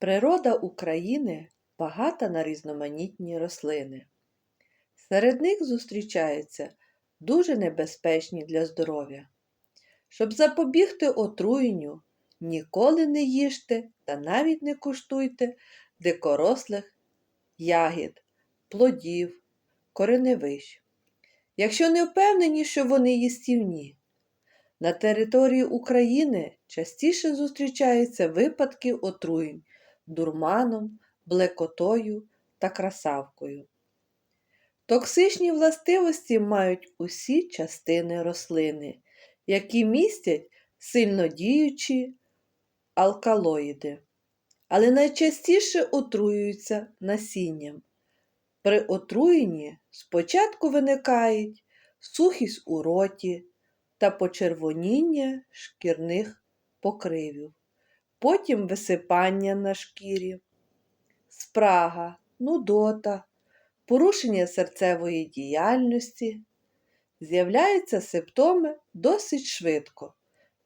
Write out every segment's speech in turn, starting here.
Природа України багата на різноманітні рослини. Серед них зустрічаються дуже небезпечні для здоров'я. Щоб запобігти отруєнню, ніколи не їжте та навіть не куштуйте дикорослих ягід, плодів, кореневищ. Якщо не впевнені, що вони їстівні. На території України частіше зустрічаються випадки отруєнь дурманом, блекотою та красавкою. Токсичні властивості мають усі частини рослини, які містять сильнодіючі алкалоїди, але найчастіше отруюються насінням. При отруєнні спочатку виникають сухість у роті та почервоніння шкірних покривів, потім висипання на шкірі, спрага, нудота, порушення серцевої діяльності. З'являються симптоми досить швидко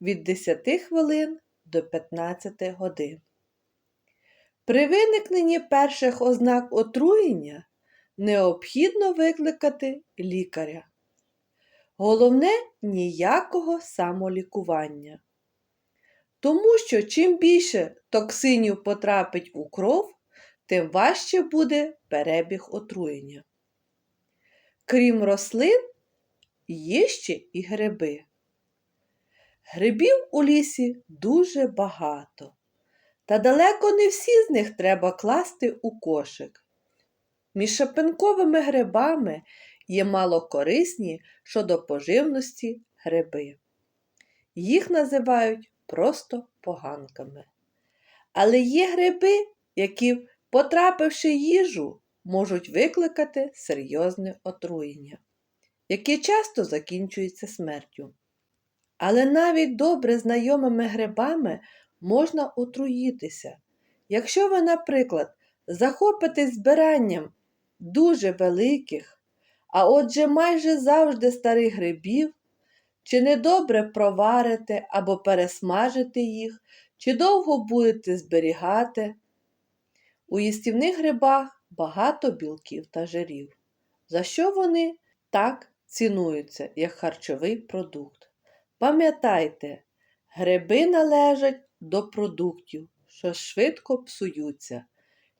від 10 хвилин до 15 годин. При виникненні перших ознак отруєння необхідно викликати лікаря. Головне ніякого самолікування. Тому що чим більше токсинів потрапить у кров, тим важче буде перебіг отруєння. Крім рослин, є ще і гриби. Грибів у лісі дуже багато, та далеко не всі з них треба класти у кошик. Між шапинковими грибами є малокорисні щодо поживності гриби. Їх називають просто поганками. Але є гриби, які, потрапивши їжу, можуть викликати серйозне отруєння, яке часто закінчується смертю. Але навіть добре знайомими грибами можна отруїтися. Якщо ви, наприклад, захопитесь збиранням дуже великих, а отже майже завжди старих грибів, чи недобре проварите або пересмажите їх, чи довго будете зберігати. У їстівних грибах багато білків та жирів, за що вони так цінуються, як харчовий продукт. Пам'ятайте, гриби належать до продуктів, що швидко псуються.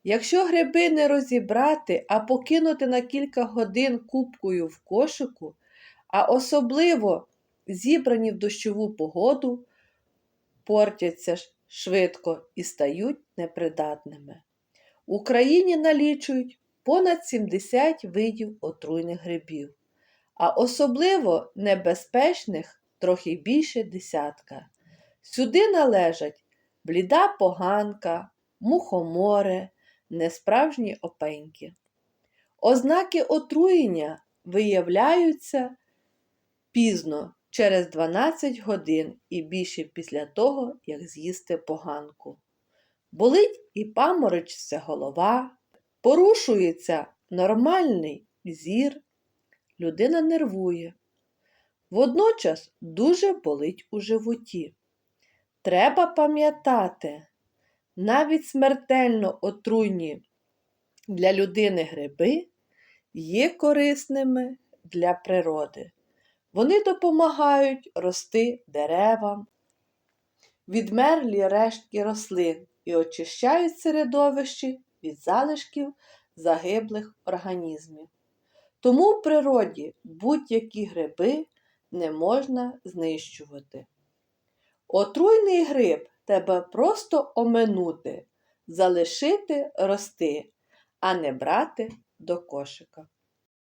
Якщо гриби не розібрати, а покинути на кілька годин купкою в кошику, а особливо зібрані в дощову погоду, портяться швидко і стають непридатними. В Україні налічують понад 70 видів отруйних грибів, а особливо небезпечних трохи більше десятка. Сюди належать бліда поганка, мухоморе, несправжні опеньки. Ознаки отруєння виявляються пізно через 12 годин і більше після того, як з'їсти поганку. Болить і паморочиться голова, порушується нормальний зір, людина нервує. Водночас дуже болить у животі. Треба пам'ятати, навіть смертельно отруйні для людини гриби є корисними для природи. Вони допомагають рости деревам, відмерлі рештки рослин і очищають середовище від залишків загиблих організмів. Тому в природі будь-які гриби не можна знищувати. Отруйний гриб тебе просто оминути, залишити рости, а не брати до кошика.